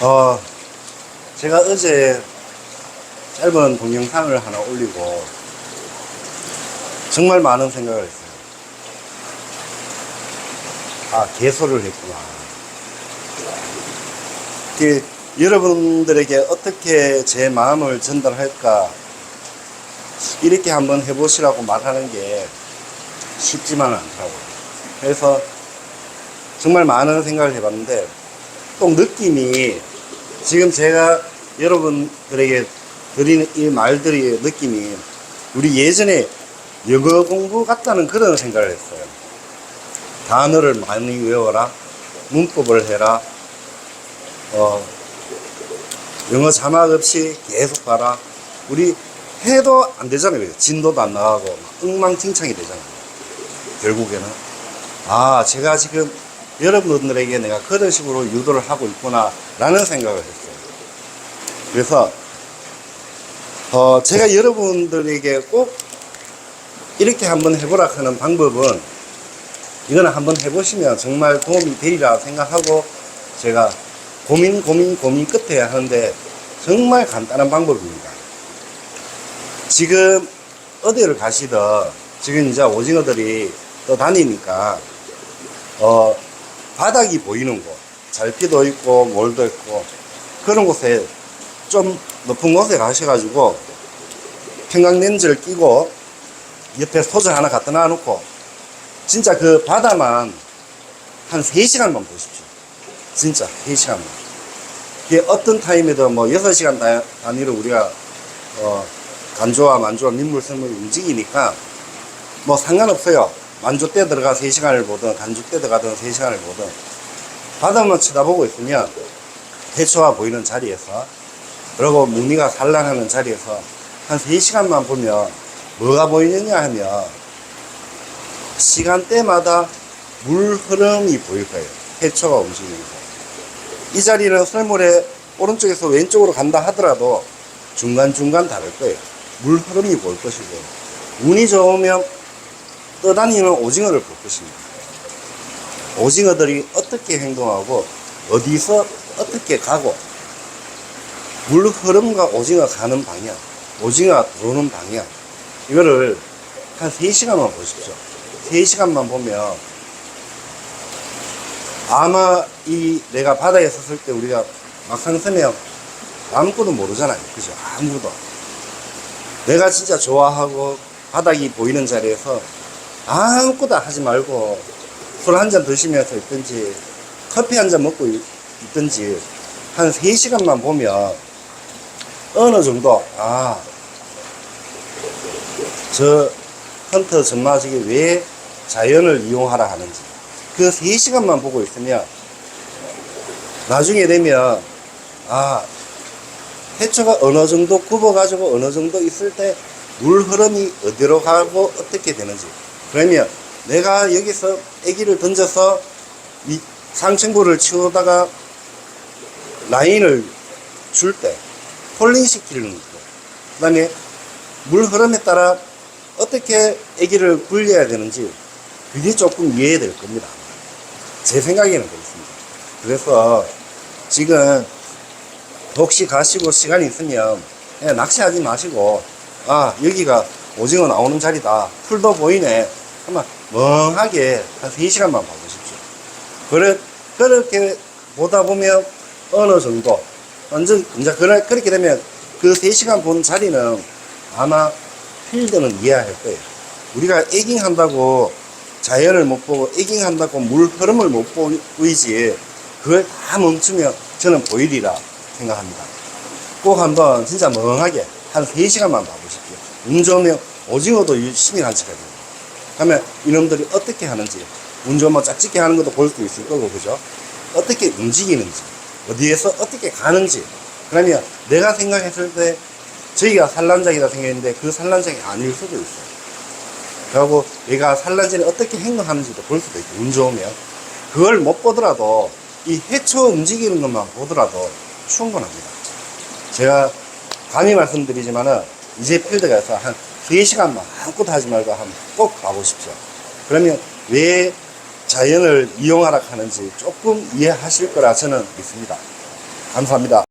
어, 제가 어제 짧은 동영상을 하나 올리고 정말 많은 생각을 했어요. 아, 개소를 했구나. 이게 여러분들에게 어떻게 제 마음을 전달할까 이렇게 한번 해보시라고 말하는 게 쉽지만은 않더라고요. 그래서 정말 많은 생각을 해봤는데 또 느낌이 지금 제가 여러분들에게 드리는 이 말들의 느낌이 우리 예전에 영어 공부 같다는 그런 생각을 했어요. 단어를 많이 외워라. 문법을 해라. 어, 영어 자막 없이 계속 봐라. 우리 해도 안 되잖아요. 진도도 안 나가고 막 엉망진창이 되잖아요. 결국에는. 아, 제가 지금 여러분들에게 내가 그런 식으로 유도를 하고 있구나 라는 생각을 했어요. 그래서 어, 제가 여러분들에게 꼭 이렇게 한번 해보라 하는 방법은 이거는 한번 해보시면 정말 도움이 되리라 생각하고 제가 고민 고민 고민 끝에 하는데 정말 간단한 방법입니다. 지금 어디를 가시든 지금 이제 오징어들이 또 다니니까 어 바닥이 보이는 곳 잘피도 있고 몰도 있고 그런 곳에 좀 높은 곳에 가셔가지고 평강 렌즈를 끼고 옆에 소주 하나 갖다 놔놓고 진짜 그 바다만 한 3시간만 보십시오. 진짜 3시간만. 이게 어떤 타임에도 뭐 6시간 다- 단위로 우리가 어 간조와 만조와 민물섬을 움직이니까 뭐 상관없어요. 만조 때 들어가 3시간을 보든 간조 때 들어가든 3시간을 보든 바다만 쳐다보고 있으면 해초가 보이는 자리에서 그리고 무늬가 산란하는 자리에서 한 3시간만 보면 뭐가 보이느냐 하면 시간대마다 물 흐름이 보일 거예요. 해초가 움직이면서. 이 자리는 썰물에 오른쪽에서 왼쪽으로 간다 하더라도 중간중간 다를 거예요. 물 흐름이 보일 것이고 운이 좋으면 떠다니는 오징어를 볼 것입니다. 오징어들이 어떻게 행동하고 어디서 어떻게 가고 물 흐름과 오징어 가는 방향, 오징어 들어오는 방향 이거를 한 3시간만 보십시오. 3시간만 보면 아마 이 내가 바다에 섰을 때 우리가 막상 서면 아무것도 모르잖아요. 그죠? 아무도. 내가 진짜 좋아하고 바닥이 보이는 자리에서 아무것도 하지 말고 술 한 잔 드시면서 있든지 커피 한 잔 먹고 있- 있든지 한 3시간만 보면 어느 정도 아, 저 헌터 전마직이 왜 자연을 이용하라 하는지 그 3시간만 보고 있으면 나중에 되면 아 해초가 어느 정도 굽어가지고 어느 정도 있을 때 물 흐름이 어디로 가고 어떻게 되는지 그러면 내가 여기서 아기를 던져서 이 상층부를 치우다가 라인을 줄 때 폴링 시키는 거. 그 다음에 물 흐름에 따라 어떻게 아기를 굴려야 되는지 그게 조금 이해될 겁니다. 제 생각에는 그렇습니다. 그래서 지금 혹시 가시고 시간이 있으면 낚시하지 마시고 아 여기가 오징어 나오는 자리다 풀도 보이네 한번 멍하게 한 3시간만 봐보십시오. 그래, 그렇게 보다 보면 어느 정도 완전 이제 그렇게 되면 그 3시간 본 자리는 아마 필드는 이해할 거예요. 우리가 에깅 한다고 자연을 못 보고 에깅 한다고 물 흐름을 못 보이지 그걸 다 멈추면 저는 보이리라 생각합니다. 꼭 한번 진짜 멍하게 한 3시간만 봐보십시오. 운 좋으면 오징어도 열심히 간직해야 그러면 이놈들이 어떻게 하는지 운 좋으면 짝짓기 하는 것도 볼 수 있을 거고 그죠? 어떻게 움직이는지 어디에서 어떻게 가는지 그러면 내가 생각했을 때 저희가 산란장이라 생각했는데 그 산란장이 아닐 수도 있어요. 그리고 얘가 산란전에 어떻게 행동하는지도 볼 수도 있고 운 좋으면 그걸 못 보더라도 이 해초 움직이는 것만 보더라도 충분합니다. 제가 감히 말씀드리지만은 이제 필드 가서 한 3시간만 아무것도 하지 말고 한번 꼭 봐보십시오. 그러면 왜 자연을 이용하라 하는지 조금 이해하실 거라 저는 믿습니다. 감사합니다.